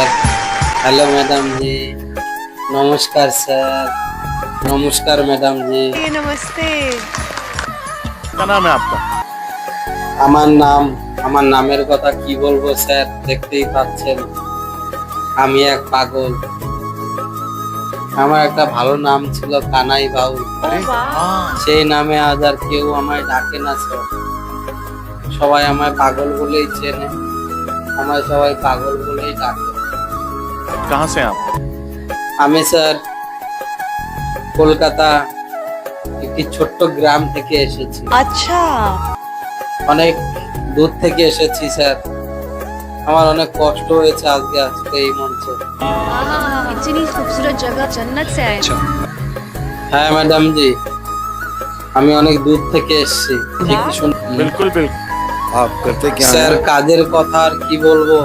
Sir hello madam জি নমস্কার sir নমস্কার madam জি ये नमस्ते क्या नाम है आपका আমার নাম আমার নামের কথা কি বলবো স্যার দেখতেই পাচ্ছেন আমি এক পাগল আমার একটা ভালো নাম ছিল কানাই বাউল ओ वाह हाँ সেই নামে আজ আর কেউ আমায় ডাকে না স্যার সবাই আমায় পাগল বলেই চেনে আমায় সবাই পাগল বলেই ডাকে कहाँ से हैं आप আমি স্যার কলকাতা একটি ছোট্ট গ্রাম থেকে এসেছি अच्छा অনেক দূর থেকে এসেছি স্যার আমার অনেক কষ্ট হয়েছে আজকে আজকে এই মঞ্চে इतनी खूबसूरत जगह जन्नत से आए হ্যাঁ ম্যাডাম জি আমি অনেক দূর থেকে এসেছি ঠিকই শুন बिल्कुल बिल्कुल आप करते क्या স্যার কাজের কথা আর কি বলবো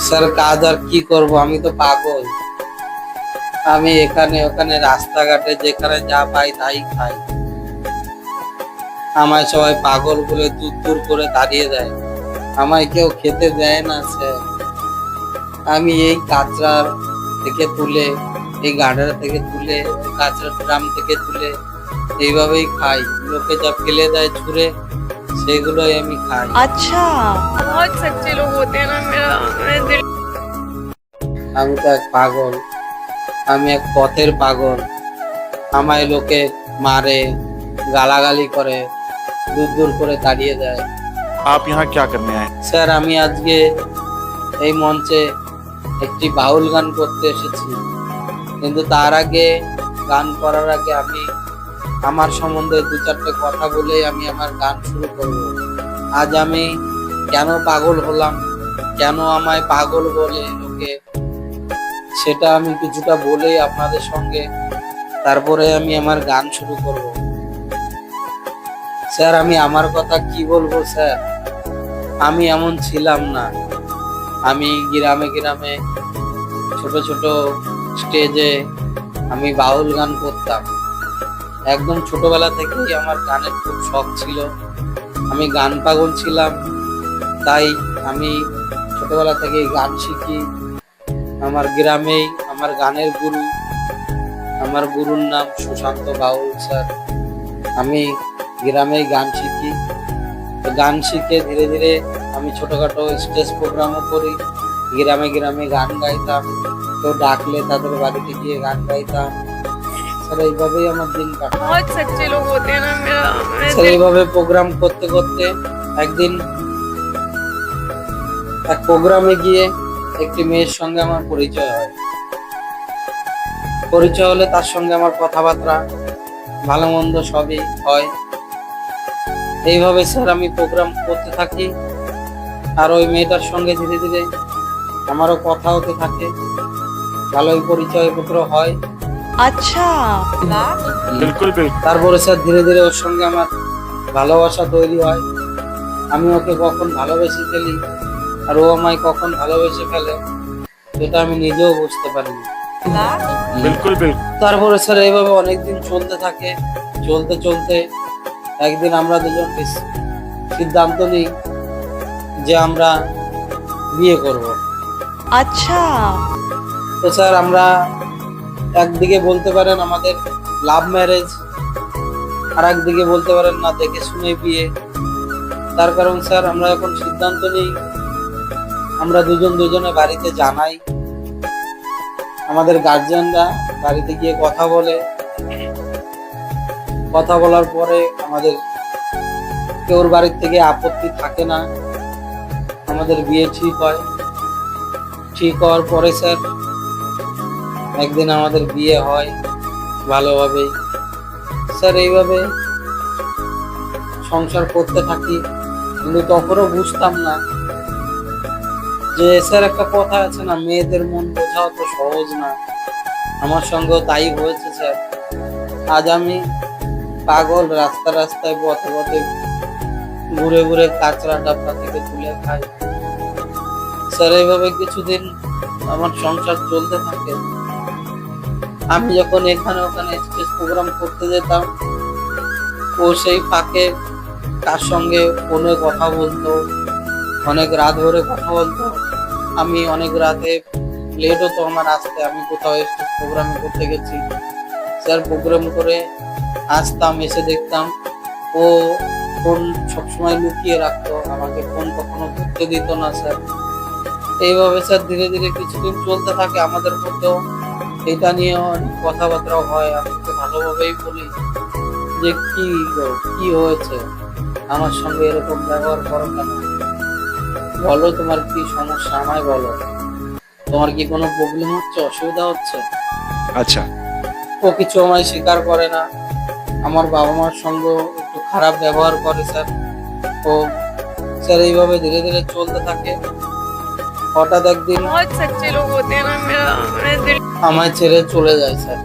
স্যার, কাজ আর কি করব? আমি তো পাগল। আমি এখানে, ওখানে রাস্তাঘাটে যেখানে যা পাই তাই খাই। আমায় সবাই পাগল বলে দূর দূর করে দাঁড়িয়ে দেয়। আমায় কেউ খেতে দেয় না, স্যার। আমি এই কাঁচরার থেকে তুলে, এই গার্ডার থেকে তুলে, কাঁচরার ড্রাম থেকে তুলে, এইভাবেই খাই। লোকে যা ফেলে দেয় ছুঁড়ে সেগুলোই আমি খাই। আচ্ছা। বহুত সচ্চে লোক হতে না মেরা আমি তো এক পাগল। আমি এক পথের পাগল। আমায় লোকে মারে গালাগালি করে দূর দূর করে তাড়িয়ে দেয়। আপ ইহা ক্যা করনে আয়ে স্যার আমি আজকে এই মঞ্চে একটি বাউল গান করতে এসেছি। কিন্তু তার আগে গান করার আগে আমি আমার সম্বন্ধে দু চারটে কথা বলে আমি আমার গান শুরু করব। আজ আমি কেন পাগল হলাম? কেন আমায় পাগল বলে লোকে? সেটা আমি কিছুটা বলেই আপনাদের সঙ্গে তারপরে আমি আমার গান শুরু করব। স্যার, আমি আমার কথা কি বলব, স্যার? আমি এমন ছিলাম না। আমি গ্রামে গ্রামে, ছোট ছোট স্টেজে আমি বাউল গান করতাম। একদম ছোটবেলা থেকেই আমার গানের খুব শখ ছিল। আমি গান পাগল ছিলাম, তাই আমি ছোটবেলা থেকেই গান শিখি। আমার গ্রামেই আমার গানের গুরু, আমার গুরুর নাম সুশান্ত বাউল স্যার। আমি গ্রামেই গান শিখি। তো গান শিখে ধীরে ধীরে আমি ছোটখাটো স্টেজ প্রোগ্রামও করি। গ্রামে গ্রামে গান গাইতাম। কেউ ডাকলে তাদের বাড়িতে গিয়ে গান গাইতাম। স্যার এইভাবেই আমার দিন স্যার এইভাবে প্রোগ্রাম করতে করতে একদিন এক প্রোগ্রামে গিয়ে একটি মেয়ের সঙ্গে আমার পরিচয় হয়। পরিচয় হলে তার সঙ্গে আমার কথাবার্তা ভালো মন্দ সবই হয়। এইভাবে স্যার আমি প্রোগ্রাম করতে থাকি। আর ওই মেয়েটার সঙ্গে ধীরে ধীরে আমারও কথা হতে থাকে। ভালোই পরিচয়পত্র হয়। আচ্ছা। বিলকুল তারপরে স্যার ধীরে ধীরে ওর সঙ্গে আমার ভালোবাসা তৈরি হয়। আমি ওকে কখন ভালোবেসে ফেলি আর ও আমায় কখন ভালোবেসে ফেলে সেটা আমি নিজেও বুঝতে পারিনি। বিলকুল তারপরে স্যার এইভাবে অনেকদিন চলতে থাকে। চলতে চলতে একদিন আমরা দুজন সিদ্ধান্ত নিই যে আমরা বিয়ে করব। আচ্ছা। তো স্যার আমরা একদিকে বলতে পারেন আমাদের লাভ ম্যারেজ আর একদিকে বলতে পারেন না, দেখে শুনে বিয়ে। তার কারণ স্যার, আমরা এখন সিদ্ধান্ত নিই, আমরা দুজন দুজনে বাড়িতে জানাই। আমাদের গার্জিয়ানরা বাড়িতে গিয়ে কথা বলে। কথা বলার পরে আমাদের কেউর বাড়ির থেকে আপত্তি থাকে না। আমাদের বিয়ে ঠিক হয়। ঠিক হওয়ার পরে স্যার একদিন আমাদের বিয়ে হয় ভালোভাবেই স্যার, এইভাবে সংসার করতে থাকি। কিন্তু তখনও বুঝতাম না যে স্যার, একটা কথা আছে না, মেয়েদের মন বোঝাও তো সহজ না। আমার সঙ্গেও তাই হয়েছে, স্যার। আজ আমি পাগল, রাস্তা রাস্তায় পথে পথে ঘুরে ঘুরে কাঁচরা ডাব্বা থেকে তুলে খাই। স্যার, এইভাবে কিছুদিন আমার সংসার চলতে থাকে। আমি যখন এখানে ওখানে স্টেজ প্রোগ্রাম করতে যেতাম, ও সেই ফাঁকে তার সঙ্গে ফোনে কথা বলতো, অনেক রাত ধরে কথা বলতো। আমি অনেক রাতে লেট হতো আমার আসতে, আমি কোথাও স্টেজ প্রোগ্রাম করতে গেছি। স্যার প্রোগ্রাম করে আসতাম, এসে দেখতাম ও ফোন সবসময় লুকিয়ে রাখতো, আমাকে ফোন কখনো ধরতে দিত না স্যার। এইভাবে স্যার ধীরে ধীরে কিছুদিন চলতে থাকে, আমাদের মধ্যেও এটা নিয়ে অনেক কথাবার্তা হয় আমি তো ভালোভাবেই বলি যে কি গো, কি হয়েছে আমার সঙ্গে এরকম ব্যবহার করো কেন বলো তোমার কি সমস্যা আমায় বলো তোমার কি কোনো প্রবলেম হচ্ছে অসুবিধা হচ্ছে अच्छा ও কিছু আমায় স্বীকার করে না আমার বাবা মার সঙ্গে একটু খারাপ ব্যবহার করে স্যার ও স্যার এইভাবে ধীরে ধীরে চলতে থাকে হঠাৎ একদিন बहुत सच्चे लोग होते हैं ना मेरा मेरा दिल আমায় ছেড়ে চলে যায় স্যার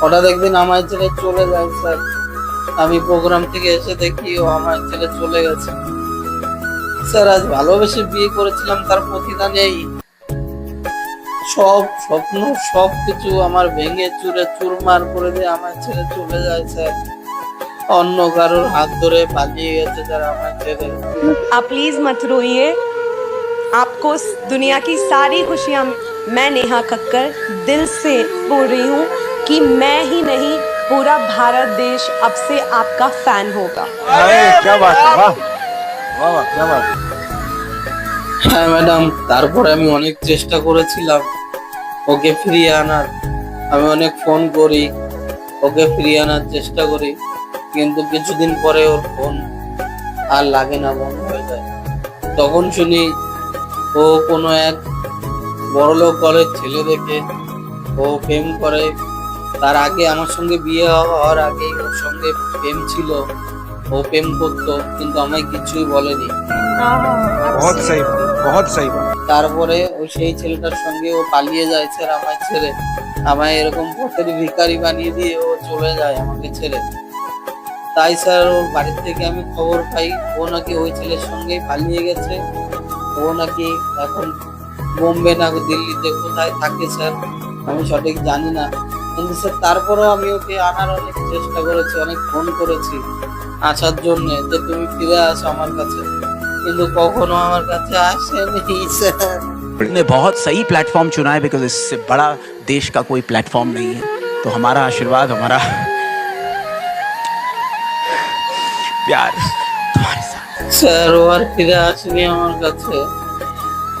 হঠাৎ একদিন আমায় ছেড়ে চলে যায় স্যার আমি প্রোগ্রাম থেকে এসে দেখি ও আমায় ছেড়ে চলে গেছে স্যার আজ ভালোবেসে বিয়ে করেছিলাম তার প্রতিদান এই সব স্বপ্ন সব কিছু আমার ভেঙে চুরে চুরমার করে দিয়ে আমায় ছেড়ে চলে যায় স্যার অন্য কারোর হাত ধরে পালিয়ে গেছে স্যার আমায় ছেড়ে आप प्लीज मत रोइए आपको इस दुनिया की सारी खुशियां मैं नेहा कक्कर दिल से बोल रही हूँ कि मैं ही नहीं पूरा भारत देश अब से आपका फैन होगा क्या बात है वाह वाह वाह क्या बात है হ্যাঁ ম্যাডাম তারপরে আমি অনেক চেষ্টা করেছিলাম ওকে ফিরিয়ে আনার আমি অনেক ফোন করি ওকে ফিরিয়ে আনার চেষ্টা করি কিন্তু কিছুদিন পরে ওর ফোন আর লাগে না বন্ধ হয়ে যায় তখন শুনি ও কোনো এক বড়লোক বলে ছেলে দেখে ও প্রেম করে। তার আগে আমার সঙ্গে বিয়ে হওয়ার আগে ওর সঙ্গে প্রেম ছিল। ও প্রেম করতো কিন্তু আমায় কিছুই বলেনি। তারপরে ওই সেই ছেলেটার সঙ্গে ও পালিয়ে যায় স্যার আমায় ছেড়ে। আমায় এরকম পথের ভিকারি বানিয়ে দিয়ে ও চলে যায় আমাকে ছেড়ে। তাই স্যার ওর বাড়ির থেকে আমি খবর পাই। ও নাকি ওই ছেলের সঙ্গে পালিয়ে গেছে। ও নাকি এখন বোম্বে না দিল্লিতে কোথায় থাকে স্যার আমি সঠিক জানি না কিন্তু স্যার তারপরেও আমি ওকে আনার অনেক চেষ্টা করেছি অনেক ফোন করেছি আসার জন্য যে তুমি ফিরে আসো আমার কাছে কিন্তু কখনো আমার কাছে আসেনি স্যার ने बहुत सही प्लेटफॉर्म चुना है बिकॉज इससे बड़ा देश का कोई प्लेटफॉर्म नहीं है तो हमारा आशीर्वाद हमारा प्यार तुम्हारे साथ স্যার ও আর ফিরে আসেনি আমার কাছে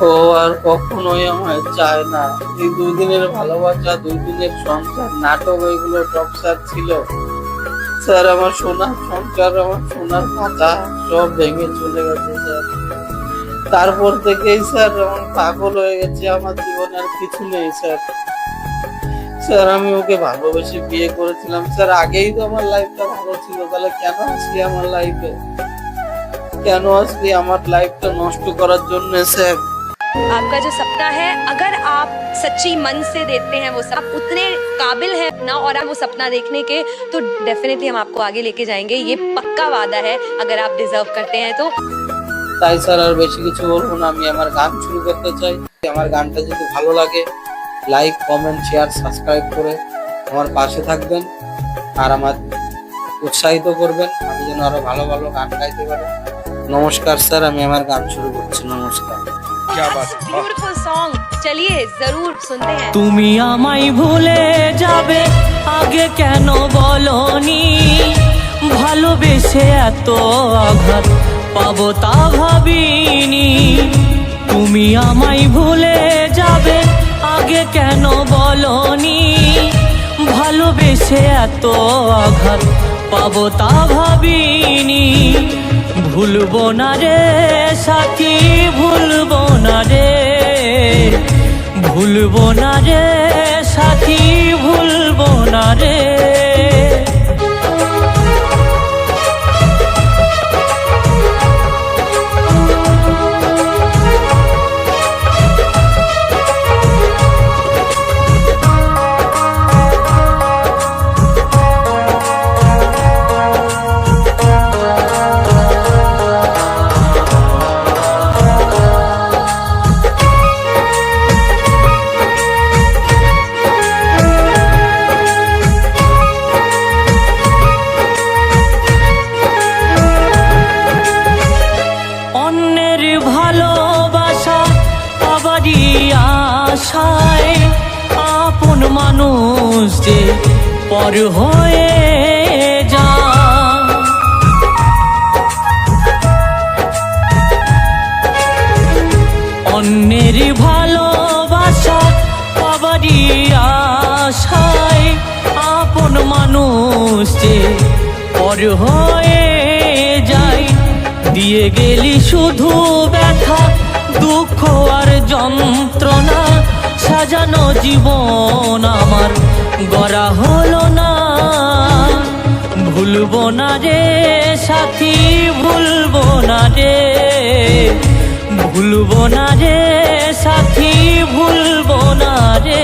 ও আর কখনোই আমায় চায় না। এই দুই দিনের ভালোবাসা দুই দিনের সংসার, নাটক ওইগুলো টপসার ছিল। স্যার আমার সোনার সংসার, আমার সোনার পাতা সব ভেঙে চলে গেছে স্যার। তারপর থেকেই স্যার আমার পাগল হয়ে গেছে, আমার জীবনে আর কিছু নেই স্যার। স্যার, আমি ওকে ভালোবেসে বিয়ে করেছিলাম। স্যার, আগেই তো আমার লাইফটা ভালো ছিল, তাহলে কেন আসলি আমার লাইফে কেন আসলি আমার লাইফটা নষ্ট করার জন্য স্যার? आपका जो सपना है अगर आप सच्ची मन से देते हैं वो सब आप उतने काबिल हैं ना और आप वो सपना देखने के तो डेफिनेटली हम आपको आगे लेके जाएंगे ये पक्का वादा है अगर आप डिजर्व करते हैं तो তাই স্যার আর বেশি কিছু বলবো না আমি আমার গান শুরু করতে চাই আমার গানটা যদি ভালো লাগে লাইক কমেন্ট শেয়ার সাবস্ক্রাইব করে আমার পাশে থাকবেন আর আমার উৎসাহিত করবেন আমি যেন আরো ভালো ভালো গান গাইতে পারি নমস্কার স্যার আমি আমার গান শুরু করছি নমস্কার। তুমি আমাই ভুলে যাবে আগে কেন বলনি? ভালোবেসে এত আঘাত পাবো তা ভাবিনি। তুমি আমাই ভুলে যাবে আগে কেন বলনি? ভালোবেসে এত আঘাত পাবো তা ভাবিনি। ভুলবো না রে সাথী ভুলবো না রে। ভুলবো না রে সাথী ভুলবো না রে। মানুষ যে পর হয়ে যায় অন্যের ভালোবাসা পাবারই আশায় আপন মানুষ যে পর হয়ে যায়। দিয়ে গেলি শুধু ব্যথা, দুঃখ আর যন্ত্রণা সাজানো জীবন আমার। গড়া হলো না। ভুলবো না রে সাথী, ভুলবো না রে ভুলবো না রে সাথী, ভুলবো না রে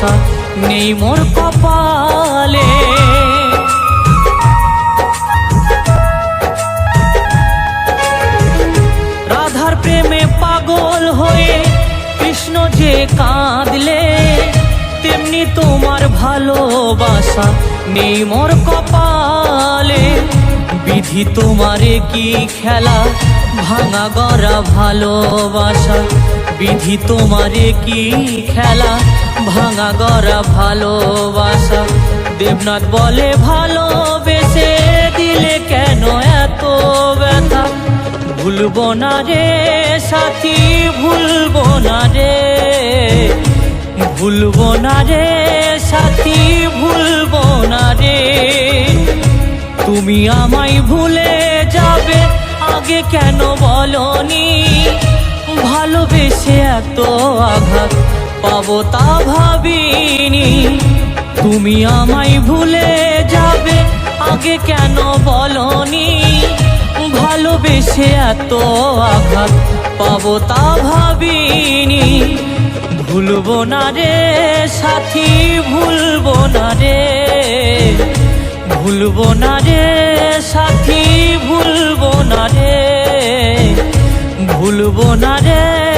ভালোবাসা নেই মোর কপালে। রাধার প্রেমে পাগল হয়ে কৃষ্ণ যে কাঁদলে, তেমনি তোমার ভালোবাসা নেই মোর কপালে। বিধি তোমারে কি খেলা, ভাঙা গড়া ভালোবাসা বিধি তোমারে কি খেলা? ভাঙা গড়া ভালোবাসা। দেবনাথ বলে ভালোবেসে দিলে কেন এত ব্যথা? ভুলবো না রে সাথী, ভুলবো না রে। ভুলবো না রে সাথী, ভুলবো না রে। তুমি আমায় ভুলে যাবে, আগে কেন বলনি? ভালোবেসে এত আঘাত পাবো তা ভাবিনি। তুমি আমায় ভুলে যাবে, আগে কেন বলনি? ভালোবেসে এত আঘাত পাবো তা ভাবিনি। ভুলবো না রে সাথী, ভুলবো না রে। ভুলবো না রে সাথী, ভুলবো না রে। ভুলবো না রে